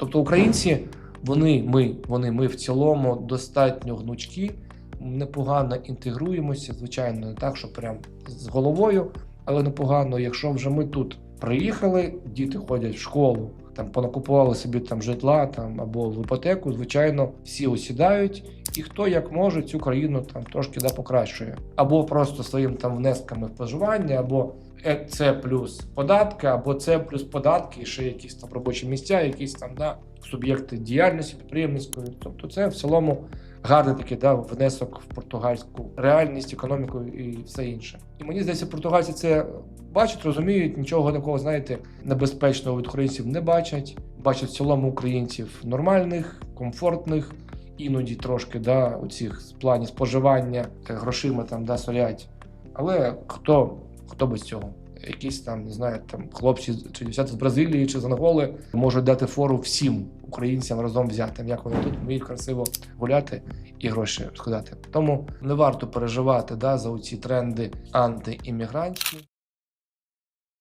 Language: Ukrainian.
Тобто українці, вони, ми, вони, ми в цілому достатньо гнучкі, непогано інтегруємося. Звичайно, не так, що прям з головою, але непогано. Якщо вже ми тут приїхали, діти ходять в школу, там понакупували собі там житла там або в іпотеку, звичайно, всі осідають, і хто як може цю країну там трошки да покращує, або просто своїм там внесками в проживання, або е, це плюс податки, або це плюс податки, і ще якісь там робочі місця, якісь там да суб'єкти діяльності підприємницької. Тобто, це в цілому гарний такий да, внесок в португальську реальність, економіку і все інше. І мені здається, португальці це бачать, розуміють, нічого такого, знаєте, небезпечного від українців не бачать. Бачать в цілому українців нормальних, комфортних, іноді трошки да, у цих плані споживання грошима там да, солять. Але хто, хто без цього? Якісь там, не знаю, там хлопці чи дівчата з Бразилії чи з Анголи можуть дати фору всім українцям разом взятим, як вони тут вміють красиво гуляти і гроші складати. Тому не варто переживати да, за оці тренди антиіммігрантські.